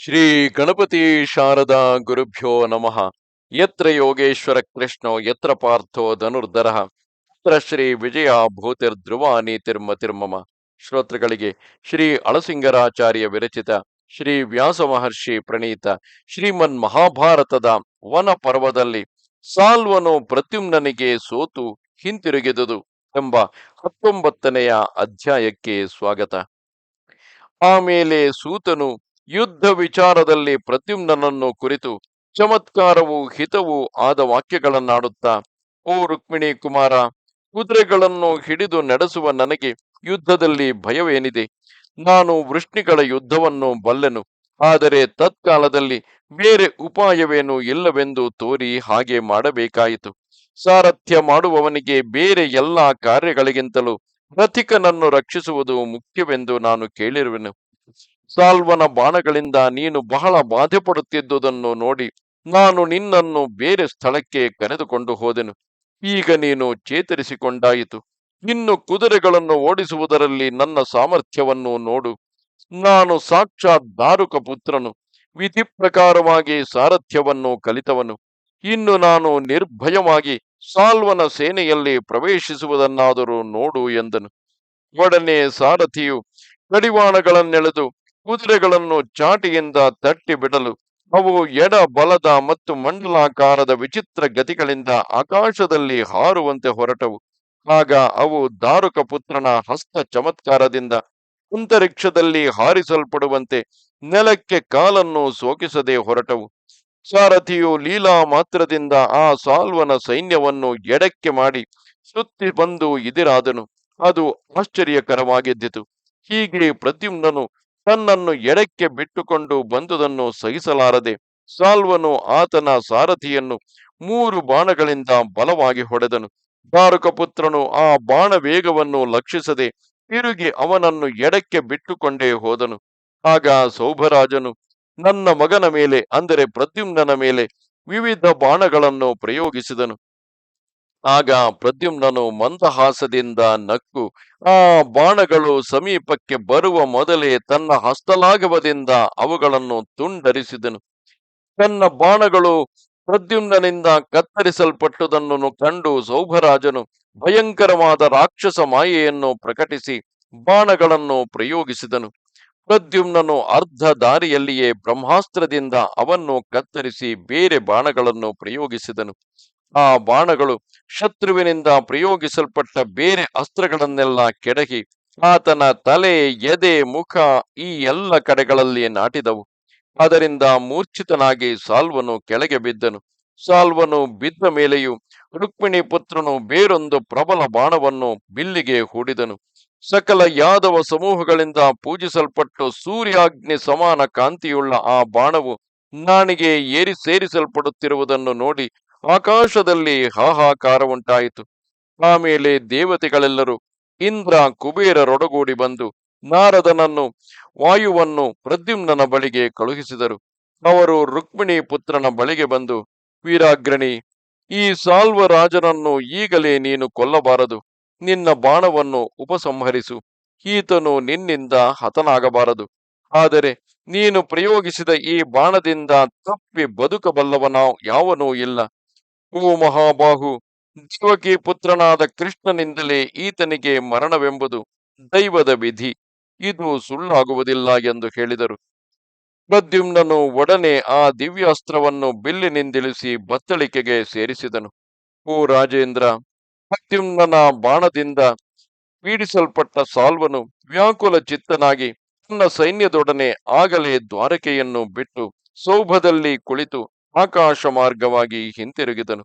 ಶ್ರೀ ಗಣಪತಿ ಶಾರದಾ ಗುರುಭ್ಯೋ ನಮಃ. ಯತ್ರ ಯೋಗೇಶ್ವರ ಕೃಷ್ಣೋ, ಯತ್ರ ಪಾರ್ಥೋ ಧನುರ್ಧರ. ಯತ್ರ ಶ್ರೀ ವಿಜಯ ಭೂತಿರ್ಧ್ರುವ ನೀತಿರ್ಮತಿರ್ಮಮ ಶ್ರೋತೃಗಳಿಗೆ ಶ್ರೀ ಅಳಸಿಂಗರಾಚಾರ್ಯ ವಿರಚಿತ ಶ್ರೀ ವ್ಯಾಸ ಮಹರ್ಷಿ ಪ್ರಣೀತ ಶ್ರೀಮನ್ ಮಹಾಭಾರತದ ವನ ಪರ್ವದಲ್ಲಿ ಸಾಲ್ವನು ಪ್ರತ್ಯುಮ್ನನಿಗೆ ಸೋತು ಹಿಂತಿರುಗಿದುದು ಎಂಬ ಹತ್ತೊಂಬತ್ತನೆಯ ಅಧ್ಯಾಯಕ್ಕೆ ಸ್ವಾಗತ. ಆಮೇಲೆ ಸೂತನು ಯುದ್ಧ ವಿಚಾರದಲ್ಲಿ ಪ್ರತ್ಯುಮ್ನನನ್ನು ಕುರಿತು ಚಮತ್ಕಾರವೂ ಹಿತವೂ ಆದ ವಾಕ್ಯಗಳನ್ನಾಡುತ್ತಾ, ಓ ರುಕ್ಮಿಣಿ ಕುಮಾರ, ಕುದುರೆಗಳನ್ನು ಹಿಡಿದು ನಡೆಸುವ ನನಗೆ ಯುದ್ಧದಲ್ಲಿ ಭಯವೇನಿದೆ. ನಾನು ವೃಷ್ಣಿಗಳ ಯುದ್ಧವನ್ನು ಬಲ್ಲೆನು, ಆದರೆ ತತ್ಕಾಲದಲ್ಲಿ ಬೇರೆ ಉಪಾಯವೇನೂ ಇಲ್ಲವೆಂದು ತೋರಿ ಹಾಗೆ ಮಾಡಬೇಕಾಯಿತು. ಸಾರಥ್ಯ ಮಾಡುವವನಿಗೆ ಬೇರೆ ಎಲ್ಲ ಕಾರ್ಯಗಳಿಗಿಂತಲೂ ರಥಿಕನನ್ನು ರಕ್ಷಿಸುವುದು ಮುಖ್ಯವೆಂದು ನಾನು ಕೇಳಿರುವೆನು. ಸಾಲ್ವನ ಬಾಣಗಳಿಂದ ನೀನು ಬಹಳ ಬಾಧೆ ಪಡುತ್ತಿದ್ದುದನ್ನು ನೋಡಿ ನಾನು ನಿನ್ನನ್ನು ಬೇರೆ ಸ್ಥಳಕ್ಕೆ ಕರೆದುಕೊಂಡು ಹೋದೆನು. ಈಗ ನೀನು ಚೇತರಿಸಿಕೊಂಡಾಯಿತು. ಇನ್ನು ಕುದುರೆಗಳನ್ನು ಓಡಿಸುವುದರಲ್ಲಿ ನನ್ನ ಸಾಮರ್ಥ್ಯವನ್ನು ನೋಡು. ನಾನು ಸಾಕ್ಷಾತ್ ದಾರುಕ ಪುತ್ರನು ವಿಧಿ ಪ್ರಕಾರವಾಗಿ ಸಾರಥ್ಯವನ್ನು ಕಲಿತವನು. ಇನ್ನು ನಾನು ನಿರ್ಭಯವಾಗಿ ಸಾಲ್ವನ ಸೇನೆಯಲ್ಲಿ ಪ್ರವೇಶಿಸುವುದನ್ನಾದರೂ ನೋಡು ಎಂದನು. ಒಡನೆ ಸಾರಥಿಯು ಕಡಿವಾಣಗಳನ್ನೆಳೆದು ಕುದುರೆಗಳನ್ನು ಚಾಟಿಯಿಂದ ತಟ್ಟಿ ಬಿಡಲು, ಅವು ಎಡ ಬಲದ ಮತ್ತು ಮಂಡಲಾಕಾರದ ವಿಚಿತ್ರ ಗತಿಗಳಿಂದ ಆಕಾಶದಲ್ಲಿ ಹಾರುವಂತೆ ಹೊರಟವು. ಆಗ ಅವು ದಾರುಕ ಪುತ್ರನ ಹಸ್ತ ಚಮತ್ಕಾರದಿಂದ ಅಂತರಿಕ್ಷದಲ್ಲಿ ಹಾರಿಸಲ್ಪಡುವಂತೆ ನೆಲಕ್ಕೆ ಕಾಲನ್ನು ಸೋಕಿಸದೆ ಹೊರಟವು. ಸಾರಥಿಯು ಲೀಲಾ ಮಾತ್ರದಿಂದ ಆ ಸಾಲ್ವನ ಸೈನ್ಯವನ್ನು ಎಡಕ್ಕೆ ಮಾಡಿ ಸುತ್ತಿ ಬಂದು ಇದಿರಾದನು ಅದು ಆಶ್ಚರ್ಯಕರವಾಗಿದ್ದಿತು. ಹೀಗೆ ಪ್ರದ್ಯುಮ್ನನು ತನ್ನನ್ನು ಎಡಕ್ಕೆ ಬಿಟ್ಟುಕೊಂಡು ಬಂದುದನ್ನು ಸಹಿಸಲಾರದೆ ಸಾಲ್ವನು ಆತನ ಸಾರಥಿಯನ್ನು ಮೂರು ಬಾಣಗಳಿಂದ ಬಲವಾಗಿ ಹೊಡೆದನು. ಪುತ್ರನು ಆ ಬಾಣ ವೇಗವನ್ನು ಲಕ್ಷಿಸದೆ ತಿರುಗಿ ಅವನನ್ನು ಎಡಕ್ಕೆ ಬಿಟ್ಟುಕೊಂಡೇ ಹೋದನು. ಆಗ ಸೌಭರಾಜನು, ನನ್ನ ಮಗನ ಮೇಲೆ, ಅಂದರೆ ಪ್ರದ್ಯುಮ್ನನ ಮೇಲೆ ವಿವಿಧ ಬಾಣಗಳನ್ನು ಪ್ರಯೋಗಿಸಿದನು. ಆಗ ಪ್ರದ್ಯುಮ್ನನು ಮಂದಹಾಸದಿಂದ ನಕ್ಕು, ಆ ಬಾಣಗಳು ಸಮೀಪಕ್ಕೆ ಬರುವ ಮೊದಲೇ ತನ್ನ ಹಸ್ತಲಾಘವದಿಂದ ಅವುಗಳನ್ನು ತುಂಡರಿಸಿದನು. ತನ್ನ ಬಾಣಗಳು ಪ್ರದ್ಯುಮ್ನನಿಂದ ಕತ್ತರಿಸಲ್ಪಟ್ಟುದನ್ನು ಕಂಡು ಸೌಭರಾಜನು ಭಯಂಕರವಾದ ರಾಕ್ಷಸ ಮಾಯೆಯನ್ನು ಪ್ರಕಟಿಸಿ ಬಾಣಗಳನ್ನು ಪ್ರಯೋಗಿಸಿದನು. ಪ್ರದ್ಯುಮ್ನನು ಅರ್ಧ ದಾರಿಯಲ್ಲಿಯೇ ಬ್ರಹ್ಮಾಸ್ತ್ರದಿಂದ ಅವನ್ನು ಕತ್ತರಿಸಿ ಬೇರೆ ಬಾಣಗಳನ್ನು ಪ್ರಯೋಗಿಸಿದನು. ಆ ಬಾಣಗಳು ಶತ್ರುವಿನಿಂದ ಪ್ರಯೋಗಿಸಲ್ಪಟ್ಟ ಬೇರೆ ಅಸ್ತ್ರಗಳನ್ನೆಲ್ಲ ಕೆಡಗಿ ಆತನ ತಲೆ, ಎದೆ, ಮುಖ ಈ ಎಲ್ಲ ಕಡೆಗಳಲ್ಲಿ ನಾಟಿದವು. ಅದರಿಂದ ಮೂರ್ಛಿತನಾಗಿ ಸಾಲ್ವನು ಕೆಳಗೆ ಬಿದ್ದನು. ಸಾಲ್ವನು ಬಿದ್ದ ಮೇಲೆಯೂ ರುಕ್ಮಿಣಿ ಪುತ್ರನು ಬೇರೊಂದು ಪ್ರಬಲ ಬಾಣವನ್ನು ಬಿಲ್ಲಿಗೆ ಹೂಡಿದನು. ಸಕಲ ಯಾದವ ಸಮೂಹಗಳಿಂದ ಪೂಜಿಸಲ್ಪಟ್ಟು ಸೂರ್ಯಾಗ್ನಿ ಸಮಾನ ಕಾಂತಿಯುಳ್ಳ ಆ ಬಾಣವು ನಾಣಿಗೆ ಏರಿ ಸೇರಿಸಲ್ಪಡುತ್ತಿರುವುದನ್ನು ನೋಡಿ ಆಕಾಶದಲ್ಲಿ ಹಾಹಾಕಾರ ಉಂಟಾಯಿತು ಆಮೇಲೆ ದೇವತೆಗಳೆಲ್ಲರೂ ಇಂದ್ರ ಕುಬೇರರೊಡಗೂಡಿ ಬಂದು ನಾರದನನ್ನು, ವಾಯುವನ್ನು ಪ್ರದ್ಯುಮ್ನ ಬಳಿಗೆ ಕಳುಹಿಸಿದರು. ಅವರು ರುಕ್ಮಿಣಿ ಪುತ್ರನ ಬಳಿಗೆ ಬಂದು, ವೀರಾಗ್ರಣಿ, ಈ ಸಾಲ್ವ ರಾಜನನ್ನು ಈಗಲೇ ನೀನು ಕೊಲ್ಲಬಾರದು, ನಿನ್ನ ಬಾಣವನ್ನು ಉಪಸಂಹರಿಸು, ಈತನು ನಿನ್ನಿಂದ ಹತನಾಗಬಾರದು. ಆದರೆ ನೀನು ಪ್ರಯೋಗಿಸಿದ ಈ ಬಾಣದಿಂದ ತಪ್ಪಿ ಬದುಕಬಲ್ಲವನ, ಯಾವನೂ ಇಲ್ಲ. ಓ ಮಹಾಬಾಹು ದೇವಕಿ ಪುತ್ರನಾದ ಕೃಷ್ಣನಿಂದಲೇ ಈತನಿಗೆ ಮರಣವೆಂಬುದು ದೈವದ ವಿಧಿ. ಇದು ಸುಳ್ಳಾಗುವುದಿಲ್ಲ ಎಂದು ಹೇಳಿದರು. ಪ್ರದ್ಯುಮ್ನನು ಒಡನೆ ಆ ದಿವ್ಯಾಸ್ತ್ರವನ್ನು ಬಿಲ್ಲಿನಿಂದಿಳಿಸಿ ಬತ್ತಳಿಕೆಗೆ ಸೇರಿಸಿದನು. ಓ ರಾಜೇಂದ್ರ ಪ್ರದ್ಯುಮ್ನ ಬಾಣದಿಂದ ಪೀಡಿಸಲ್ಪಟ್ಟ ಸಾಲ್ವನು ವ್ಯಾಕುಲ ಚಿತ್ತನಾಗಿ ತನ್ನ ಸೈನ್ಯದೊಡನೆ ಆಗಲೇ ದ್ವಾರಕೆಯನ್ನು ಬಿಟ್ಟು ಸೌಭದಲ್ಲಿ ಕುಳಿತು ಆಕಾಶ ಮಾರ್ಗವಾಗಿ ಹಿಂತಿರುಗಿದನು.